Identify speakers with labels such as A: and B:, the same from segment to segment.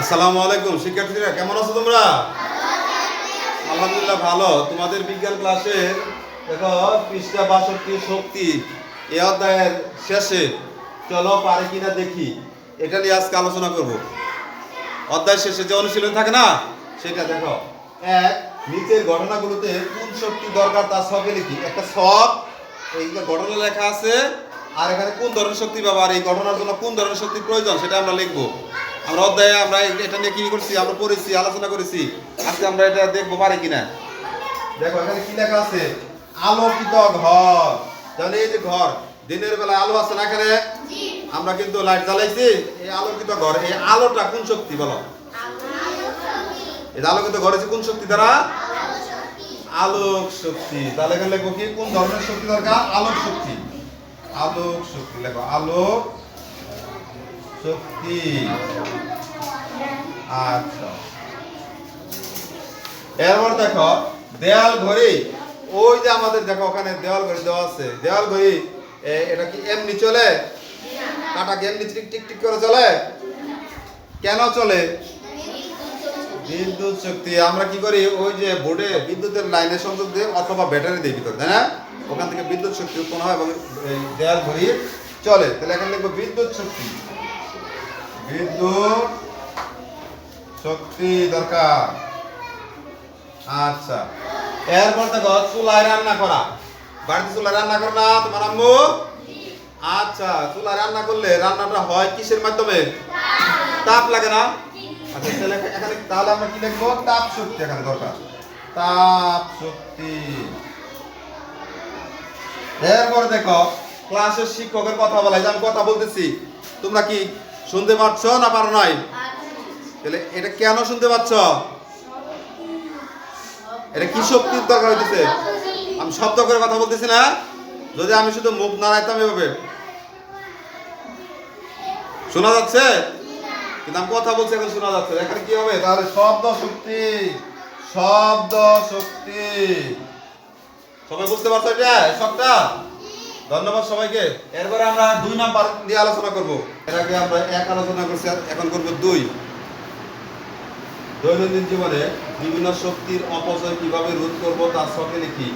A: আসসালামু আলাইকুম, শিক্ষার্থীরা, কেমন আছো তোমরা? আলহামদুলিল্লাহ ভালো। তোমাদের বিজ্ঞান ক্লাসের দেখো, পৃষ্ঠা বাষট্টি শক্তি এ অধ্যায়ের শেষে চলো পারে কিনা দেখি। এটা নিয়ে আজকে আলোচনা করব। অধ্যায় শেষে যে অনুশীলন থাকে না, সেটা দেখো। এক, নিচের ঘটনাগুলোতে কোন শক্তি দরকার তা ছকে লিখি। একটা ছক এই ঘটনা লেখা আছে আর এখানে কোন ধরনের শক্তি ব্যবহার, এই ঘটনার জন্য কোন ধরনের শক্তির প্রয়োজন, সেটা আমরা লিখব। আমরা অধ্যায়ে আমরা এটা নিয়ে কি করছি, আমরা পড়েছি, আলোচনা করেছি। আজকে আমরা এটা দেখব পারি কিনা। দেখো, এখানে কি লেখা আছে? আলোকিত ঘর। জানি এই যে ঘর, দিনের বেলা আলো আছে না এখানে? আমরা কিন্তু লাইট জ্বালাইছি, এই আলোকিত ঘর, এই আলোটা কোন শক্তি বলো? এই আলোকিত ঘর কোন শক্তি দ্বারা? আলোক শক্তি। তাহলে এখানে লেখো কি? কোন ধরনের শক্তি দরকার? আলোক শক্তি। আলোক শক্তি লেখো আলোক শক্তি। আচ্ছা। এরপর দেখো দেয়াল ঘড়ি ওই যে আমাদের দেখো ওখানে দেওয়াল ঘড়ি দেওয়া আছে। দেওয়াল ঘড়ি এটা কি এমনি চলে? কাটা কি এমনি টিক টিক টিক করে চলে? কেন চলে? বিদ্যুৎ শক্তি। আমরা কি করি? ওই যে বোর্ডে বিদ্যুতের লাইনের সংযোগ দিয়ে অথবা ব্যাটারি দিয়ে ভিতরে তাই না? ওখান থেকে বিদ্যুৎ শক্তি উৎপন্ন হয় এবং দেয়াল ঘড়ি চলে। তাহলে এখানে লিখব বিদ্যুৎ শক্তি। বিদ্যুৎ শক্তি দরকার। আচ্ছা। এরপর দেখো, চুলায় রান্না করা। বাড়িতে চুলায় রান্না করো না, তোমার আম্মু। আচ্ছা চুলায় রান্না করলে রান্নাটা হয় কিসের মাধ্যমে? তাপ লাগে না? আচ্ছা তাহলে এখানে তাহলে আমরা কি লিখব তাপ শক্তি এখানে দরকার। তাপ শক্তি। এরপরে দেখো ক্লাসের শিক্ষকের কথা বলা আমি কথা বলতেছি, তোমরা কি শুনতে পাচ্ছ না পারো নাই? তাহলে এটা কেন শুনতে পাচ্ছ? এটা কি শক্তির দরকার হইতেছে? আমি শব্দ করে কথা বলতেছি না। যদি আমি শুধু মুখ নাড়াইতাম এভাবে। শোনা যাচ্ছে? কিন্তু আমি কথা বলছি, এখন শোনা যাচ্ছে। এখানে কি হবে? তাহলে শব্দ শক্তি শব্দ শক্তি। সবাই বুঝতে পারছ এটা? সবটা? ধন্যবাদ সবাইকে। এরপরে আমরা দুই নাম্বার দিয়ে আলোচনা করব। এর আগে আমরা এক আলোচনা করছি এখন করব দুই। দৈনন্দিন জীবনে বিভিন্ন শক্তির অপচয় কীভাবে রোধ করব তার ছকে লিখি।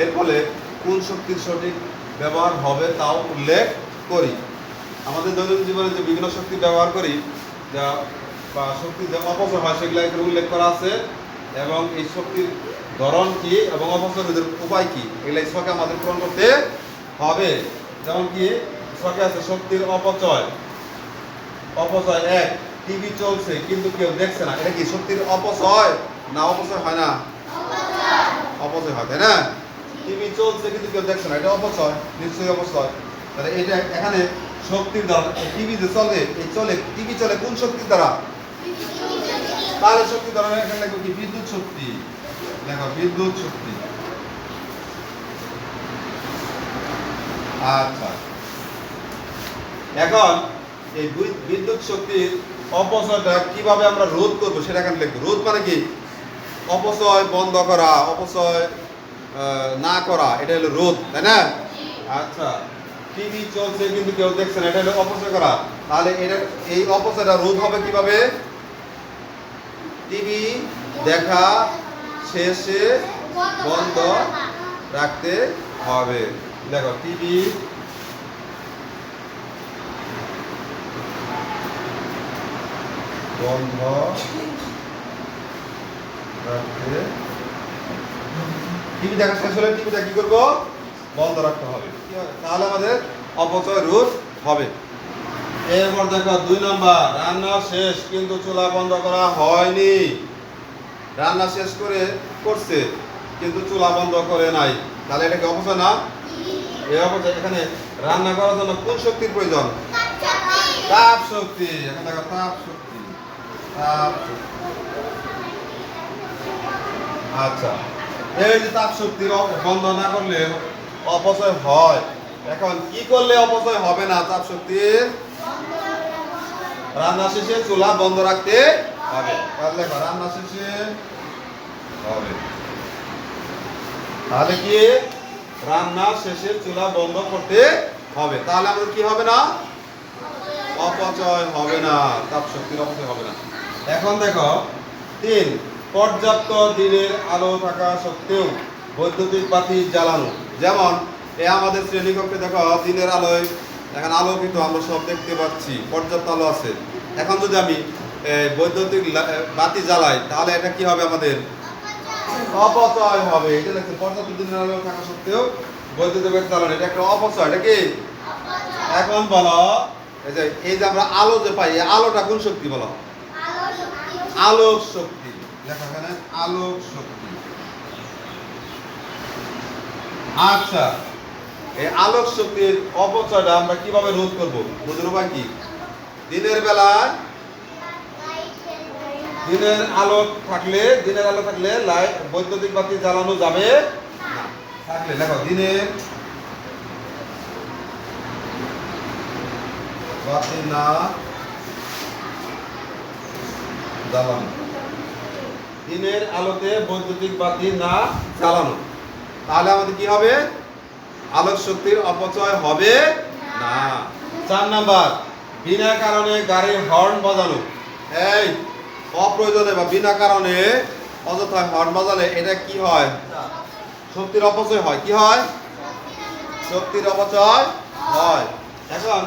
A: এর ফলে কোন শক্তির সঠিক ব্যবহার হবে তাও উল্লেখ করি। আমাদের দৈনন্দিন জীবনে যে বিভিন্ন শক্তি ব্যবহার করি, যা বা শক্তির যে অপচয় হয় সেগুলো উল্লেখ করা আছে, এবং এই শক্তির ধরন কি এবং অপচয় রোধের উপায় কি? এগুলো ছকে আমাদের পূরণ করতে হবে। যেমন কি ছকে আছে শক্তির অপচয়। অপচয় এক টিভি চলছে কিন্তু কেউ দেখছে না। এটা কি শক্তির অপচয়? না অপচয় হয় না। অপচয় হয় তাই না? টিভি চলছে কিন্তু কেউ দেখছে না। এটা অপচয় নিশ্চয়ই অপচয়। তাহলে এটা এখানে শক্তির দ্বারা টিভি যে চলে এই চলে টিভি চলে কোন শক্তির দ্বারা? তাহলে শক্তি দ্বারা এখানে কি? বিদ্যুৎ শক্তি। লেখো বিদ্যুৎ শক্তি। আচ্ছা। এখন এই বিদ্যুৎ শক্তির অপচয়টা কীভাবে আমরা রোধ করব সেটা এখানে লিখব। রোধ মানে কি? অপচয় বন্ধ করা, অপচয় না করা, এটা হলো রোধ, তাই না? আচ্ছা। টিভি চলছে কিন্তু কেউ দেখছে না, এটা হলো অপচয় করা। তাহলে এটা, এই অপচয়টা রোধ হবে কীভাবে? টিভি দেখা শেষে বন্ধ রাখতে হবে। দেখো টিভি বন্ধ রাখতে টিভি দেখা শেষ হলে টিভিটা কি করব? বন্ধ রাখতে হবে? তাহলে আমাদের অপচয় রোধ হবে। এরপর দেখো, দুই নম্বর, রান্না শেষ, কিন্তু চুলা বন্ধ করা হয়নি। রান্না শেষ করে করছে, কিন্তু চুলা বন্ধ করে নাই। তাহলে এটা কি অপচয় না? এই অপচয় এখানে রান্না করার জন্য কোন শক্তির প্রয়োজন? তাপ শক্তি। এখানে দেখো, তাপ শক্তি। তাপ আচ্ছা এই যে তাপ শক্তির বন্ধ না করলে অপচয় হয়। এখন কি করলে অপচয় হবে না তাপ শক্তির রান্না শেষে চুলা বন্ধ রাখতে হবে। দেখো রান্না শেষে। হবে। তাহলে কি? রান্না শেষে চুলা বন্ধ করতে হবে। তাহলে আমাদের কি হবে না? অপচয় হবে না। তাপ শক্তির অপচয় হবে না। এখন দেখো তিন পর্যাপ্ত দিনের আলো থাকা সত্ত্বেও বৈদ্যুতিক বাতি জ্বালানো। যেমন এ আমাদের শ্রেণীকক্ষে দেখো দিনের আলোয় এখন আলোকিত আমরা সব দেখতে পাচ্ছি পর্যাপ্ত আলো আছে। এখন যদি আমি বৈদ্যুতিক বাতি জ্বালাই তাহলে এটা কি হবে আমাদের? অপচয় হবে। এটা দেখতে পর্যাপ্ত দিনের আলো থাকা সত্ত্বেও বৈদ্যুতিক বাতি জ্বালানো এটা একটা অপচয় এটা কি? এখন বলো এই যে এই যে আমরা আলো যে পাই আলোটা কোন শক্তি বলো? আলোক শক্তি। লেখা এখানে আলোক শক্তি। আচ্ছা এই আলোক শক্তির অপচয়টা আমরা কীভাবে রোধ করব? বুঝুন উপায় কি? দিনের বেলায় দিনের আলো থাকলে, দিনের আলো থাকলে লাইট বৈদ্যুতিক বাতি জ্বালানো যাবে না। থাকলে, দেখো, দিনের বাতি না জ্বালানো। দিনের আলোতে বৈদ্যুতিক বাতি না জ্বালানো। তাহলে আমাদের কি হবে? আলোক শক্তির অপচয় হবে না। চার নাম্বার, বিনা কারণে গাড়ির হর্ন বাজানো। এই অপ্রয়োজনে বা বিনা কারণে অযথায় হর্ন বাজালে এটা কি হয়? শক্তির অপচয় হয়। কি হয়? শক্তির অপচয় হয়। এখন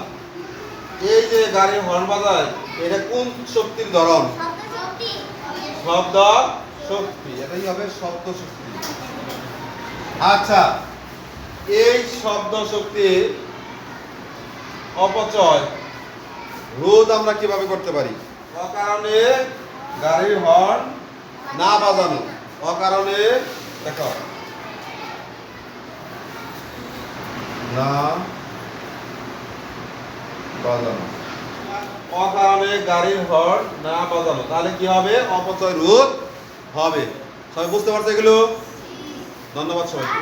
A: এই যে গাড়ির হর্ন বাজায় এটা কোন শক্তির ধরন? শব্দ শক্তি। এটাই হবে শব্দ শক্তি। আচ্ছা এই শব্দ শক্তি অপচয় রোধ আমরা কীভাবে করতে পারি? অকারণে গাড়ির হর্ন না বাজানো। অকারণে দেখো। না বাজানো। অকারণে গাড়ির হর্ন না বাজানো। তাহলে কি হবে? অপচয় রোধ হবে। সবাই বুঝতে পারছ এগুলো? ধন্যবাদ সবাইকে।